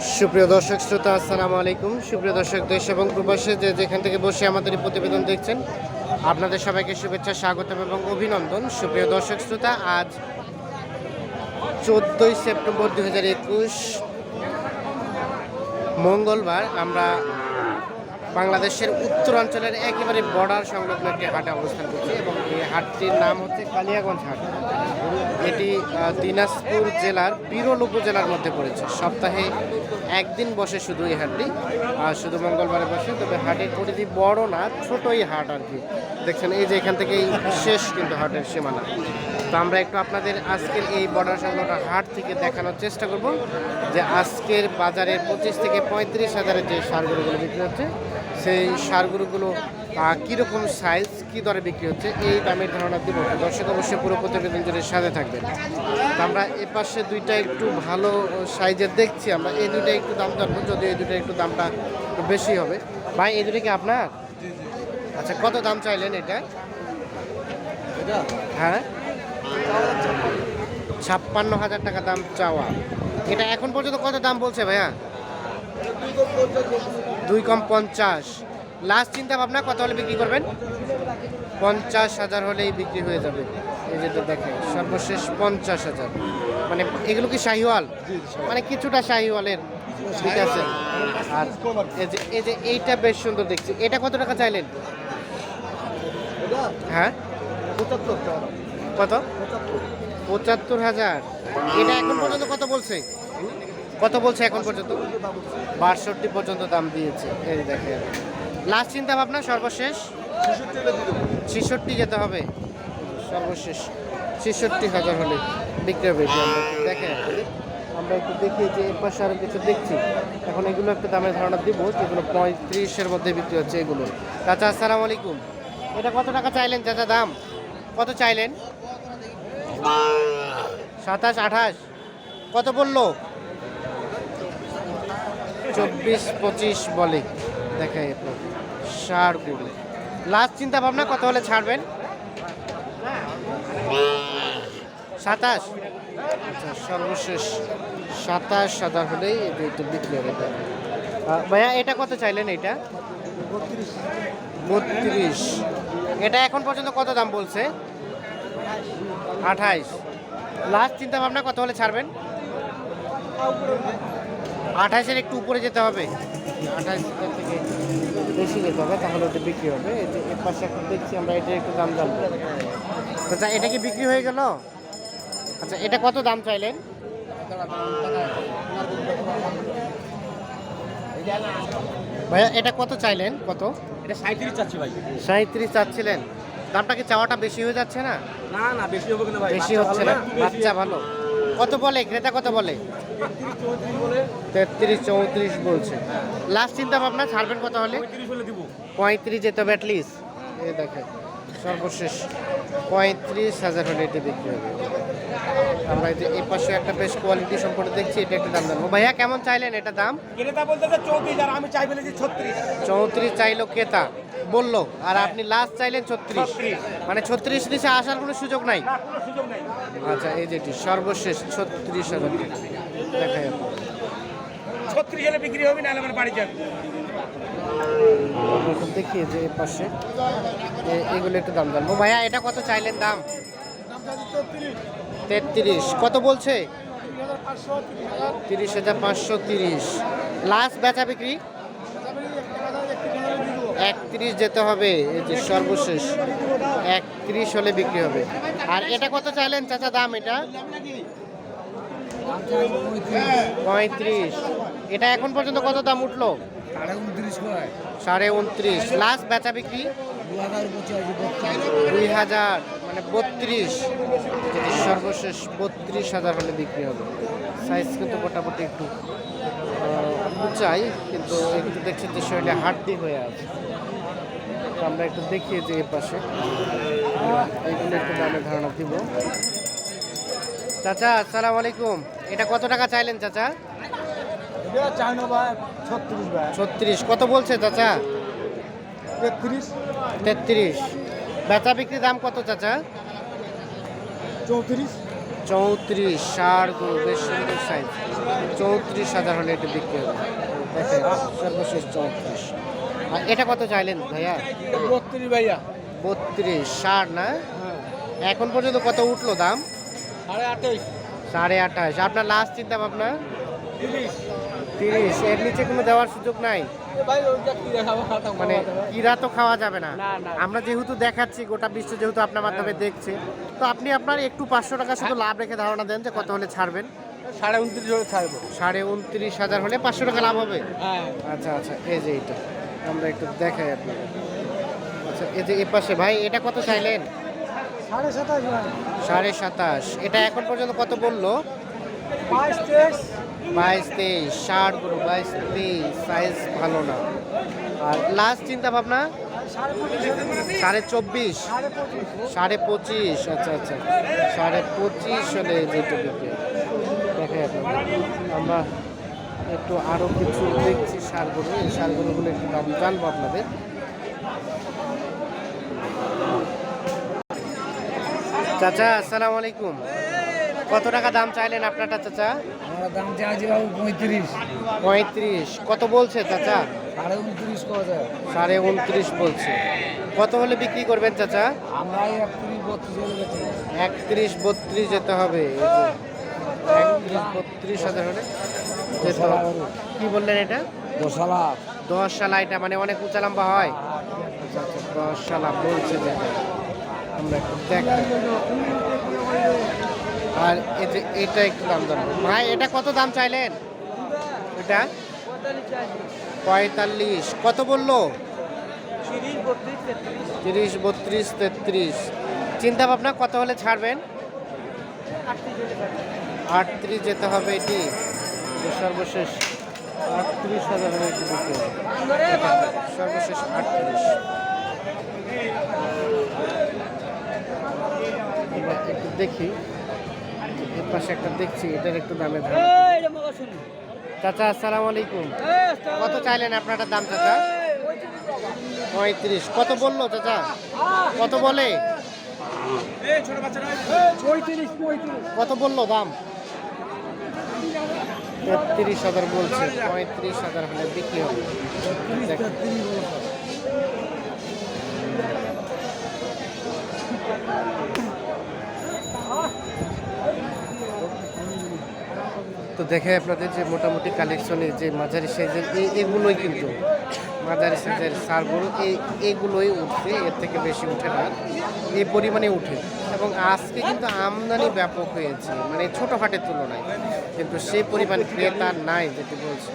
সুপ্রিয় দর্শক শ্রোতা, আসসালামু আলাইকুম। সুপ্রিয় দর্শক, দেশ এবং প্রবাসে যে যেখান থেকে বসে আমাদের এই প্রতিবেদন দেখছেন, আপনাদের সবাইকে শুভেচ্ছা, স্বাগতম এবং অভিনন্দন। সুপ্রিয় দর্শক শ্রোতা, আজ চোদ্দই সেপ্টেম্বর দু হাজার একুশ, মঙ্গলবার আমরা বাংলাদেশের উত্তরাঞ্চলের একেবারে বর্ডার সংলগ্ন একটি হাটে অবস্থান করছি এবং এই হাটটির নাম হচ্ছে কালিয়াগঞ্জ হাট। এটি দিনাজপুর জেলার বিরল উপজেলার মধ্যে পড়েছে। সপ্তাহে একদিন বসে শুধু এই হাটটি, আর শুধু মঙ্গলবারে বসে, তবে হাটের পরিধি বড় না, ছোটই হাট আর কি। দেখছেন, এই যে এখান থেকেই শেষ কিন্তু হাটের সীমানা। তো আমরা একটু আপনাদের আজকের এই বর্ডার সংলগ্ন হাট থেকে দেখানোর চেষ্টা করব যে আজকের বাজারে পঁচিশ থেকে পঁয়ত্রিশ হাজারের যে সারগরুগুলো বিক্রি হচ্ছে সেই সারগরুগুলো কীরকম সাইজ কী দরে বিক্রি হচ্ছে এই দামের ধারণা দিব। দর্শক অবশ্যই পুরো প্রতিবেদন জুড়ে সাথে থাকবেন। তো আমরা এ পাশে দুইটা একটু ভালো সাইজের দেখছি আমরা। এই দুইটা একটু দাম জানব যদি এই দুইটা একটু দামটা বেশি হবে। ভাই এই দুটো কি আপনার? আচ্ছা কত দাম চাইলেন এটা? হ্যাঁ? ছাপ্পান্ন হাজার টাকা দাম চাওয়া। এটা এখন পর্যন্ত কত দাম বলছে ভাইয়া? দুই কম পঞ্চাশ। লাস্ট চিন্তা ভাবনা কত হলে বিক্রি করবেন? পঞ্চাশ হাজার হলেই বিক্রি হয়ে যাবে। এই যেটা দেখেন সর্বশেষ পঞ্চাশ হাজার। মানে এগুলো কি শাহিওয়াল? মানে কিছুটা শাহিওয়ালের ঠিক আছে। আর এই যে এই যে এইটা বেশ সুন্দর দেখছি। এটা কত টাকা চাইলেন? হ্যাঁ? কত? পঁচাত্তর হাজার। এটা এখন পর্যন্ত কত বলছে? কত বলছে এখন পর্যন্ত? বাষট্টি পর্যন্ত দাম দিয়েছে। এই দেখে লাস্ট চিন্তা ভাবনা সর্বশেষ? ছেষট্টি যেতে হবে। সর্বশেষ। ছেষট্টি হাজার হলে বিক্রি হবে। দেখে আমরা একটু দেখি যে এর পাশে আরও কিছু দেখছি। এখন এগুলো একটা দামের ধারণা দিব, যেগুলো পঁয়ত্রিশের মধ্যে বিক্রি হচ্ছে এগুলো। চাচা, আসসালামু আলাইকুম। এটা কত টাকা চাইলেন, চাচা, দাম? কত চাইলেন? সাতাশ আঠাশ। কত বলল চব্বিশ পঁচিশ বলে। দেখাই ষাটগুলো লাস্ট চিন্তা ভাবনা কত হলে ছাড়বেন? সাতাশ। আচ্ছা সর্বশেষ সাতাশ হাজার হলেই একটু বিক্রি হবে ভাইয়া এটা কত চাইলেন এটা? বত্রিশ। এটা এখন পর্যন্ত কত দাম বলছে? আঠাইশ। লাস্ট চিন্তা ভাবনা কত হলে ছাড়বেন? আঠাশের একটু উপরে যেতে হবে। আঠাশ থেকে বেশি যেতে হবে তাহলে ওটা বিক্রি হবে। এর পাশে এখন দেখছি আমরা এটা একটু দাম জানব। আচ্ছা এটা কি বিক্রি হয়ে গেল? আচ্ছা এটা কত দাম চাইলেন? ভাইয়া এটা কত চাইলেন? কত? এটা সাঁত্রিশ চাচ্ছি ভাই। সাঁত্রিশ চাচ্ছিলেন। দামটা কি চাওয়াটা বেশি হয়ে যাচ্ছে না? না না বেশি হবে কিনা ভাই? বেশি হচ্ছে না? বাচ্চা ভালো। কত বলে? ক্রেতা কত বলে? তেত্রিশ চৌত্রিশ বলছে। লাস্ট চিন্তা ভাবনা ছাড়বেন কত হলে? পঁয়ত্রিশ হলে দিব। পঁয়ত্রিশ যেতে হবে অ্যাটলিস্ট এই দেখেন সর্বশেষ। পঁয়ত্রিশ হাজার হলে এটা বিক্রি হবে। আমরা এই যে এই পাশে একটা বেশ কোয়ালিটি সম্পর্কে দেখছি এটা একটা দাম জানব ভাইয়া কেমন চাইলেন এটা দাম? ক্রেতা বলতে চৌত্রিশ আর আমি চাই বলেছি ছত্রিশ। চৌত্রিশ চাইলো ক্রেতা। বলল আর আপনি লাস্ট চাইলেন ছত্রিশ। মানে ছত্রিশ নিচে আসার কোনো সুযোগ নাই? আচ্ছা এই যেটি সর্বশেষ ছত্রিশ হাজার দেখা যাবে ছত্রিশ হলে বিক্রি হবে না আমার বাড়ি যাবে। দেখি যে পাশে। এগুলো একটু দাম জানব ভাইয়া এটা কত চাইলেন দাম? তেত্রিশ। কত বলছে? তিরিশ হাজার পাঁচশো তিরিশ। লাস্ট বেচা বিক্রি? একত্রিশ যেতে হবে এই যে সর্বশেষ। একত্রিশ হলে বিক্রি হবে। আর এটা কত চাইলেন চাচা দাম এটা? পঁয়ত্রিশ। এটা এখন পর্যন্ত কত দাম উঠল? সাড়ে উনত্রিশ লাস্ট বেচা বিক্রি? দুই হাজার মানে বত্রিশ যেটি সর্বশেষ বত্রিশ হাজার হলে বিক্রি হবে। সাইজ কিন্তু মোটামুটি একটু উঁচাই কিন্তু একটু দেখছি যে শরীরে হাড্ডি হয়ে আছে। আমরা একটু দেখিয়ে যে এর পাশে। এইগুলো একটু দামের ধারণা দিব। চাচা আসসালামু আলাইকুম। এটা কত টাকা চাইলেন চাচা? চাই ছত্রিশ। কত বলছে চাচা? তেত্রিশ। তেত্রিশ। বেচা বিক্রি দাম কত চাচা? চৌত্রিশ। চৌত্রিশ ষাট গরু বেশ সুন্দর সাইজ চৌত্রিশ হাজার হলে এটা বিক্রি হবে। দেখেন সর্বশেষ চৌত্রিশ। আর এটা কত চাইলেন ভাইয়া? বত্রিশ ভাইয়া। বত্রিশ ষাট না? এখন পর্যন্ত কত উঠল দাম? সাড়ে আঠাইশ সাড়ে আঠাশ। আপনার লাস্ট চিন্তা ভাবনা? তিরিশ। তিরিশ এর নিচে কোনো দেওয়ার সুযোগ নাই। ভাই ওইটা কি দেখাবো খাতা মানে কিরা তো খাওয়া যাবে না। আমরা যেহেতু দেখাচ্ছি গোটা বিশ্ব যেহেতু আপনার মাধ্যমে দেখছে তো আপনি আপনার একটু পাঁচশো টাকা শুধু লাভ রেখে ধারণা দেন যে কত হলে ছাড়বেন? সাড়ে উনত্রিশ হলে ছাড়বো। সাড়ে উনত্রিশ হাজার হলে পাঁচশো টাকা লাভ হবে? হ্যাঁ। আচ্ছা আচ্ছা এই যে এটা আমরা একটু দেখাই আপনাকে। আচ্ছা এই যে এ পাশে ভাই এটা কত চাইলেন? সাড়ে সাতাশ সাড়ে সাতাশ। এটা এখন পর্যন্ত কত বলল? বাইশ বাইশ তেইশ, ষাট গরু বাইশ তেইশ সাইজ ভালো না। আর লাস্ট চিন্তা ভাবনা? সাড়ে চব্বিশ। সাড়ে পঁচিশ আচ্ছা আচ্ছা। সাড়ে পঁচিশ হলে যেটা বিক্রি দেখে আপনাদের আমরা। একটু আরও কিছু দেখছি সারগুলো। এই সারগুলোগুলো একটু দাম জানব আপনাদের। চাচা, আসসালামু আলাইকুম। কত টাকা দাম চাইলেন আপনারটা, চাচা? আমরা দাম চাইছি বাবু পঁয়ত্রিশ। পঁয়ত্রিশ। কত বলছে চাচা? সাড়ে উনত্রিশ কথা সাড়ে উনত্রিশ বলছে। কত হলে বিক্রি করবেন চাচা? আমরা একত্রিশ বত্রিশ একত্রিশ বত্রিশ যেতে হবে। একত্রিশ বত্রিশ হাজার হলে। কি বললেন এটা? দশালা। দশ সালা এটা মানে অনেক উঁচা লম্বা হয়। আচ্ছা আচ্ছা। দশ সালা বলছে যেটা। আমরা দেখাই আর এটা একটু দাম জানব। ভাই, এটা কত দাম চাইলেন? এটা? পঁয়তাল্লিশ। কত বলল? তিরিশ, বত্রিশ, তেত্রিশ। চিন্তা ভাবনা, কত হলে ছাড়বেন? আটত্রিশ যেতে হবে এটি। সর্বশেষ আটত্রিশ হাজার। সর্বশেষ আটত্রিশ। একটু দেখি। এর পাশে একটা দেখছি এটার একটু দামে চাচা আসসালামু আলাইকুম। কত চাইলেন আপনার দাম চাচা? পঁয়ত্রিশ কত বলল চাচা? কত বলে? কত বলল দাম? তেত্রিশ হাজার বলছে। পঁয়ত্রিশ হাজার হলে বিক্রি হবে। দেখেন। তো দেখে আপনাদের যে মোটামুটি কালেকশনের যে মাঝারি সাইজের এগুলোই কিন্তু মাঝারি সাইজের সারগুলো এই এগুলোই উঠছে, এর থেকে বেশি উঠে না এই পরিমাণে উঠে। এবং আজকে কিন্তু আমদানি ব্যাপক হয়েছে মানে ছোটোখাটের তুলনায়। কিন্তু সেই পরিমাণ ক্রেতা নাই, যেটি বলছে।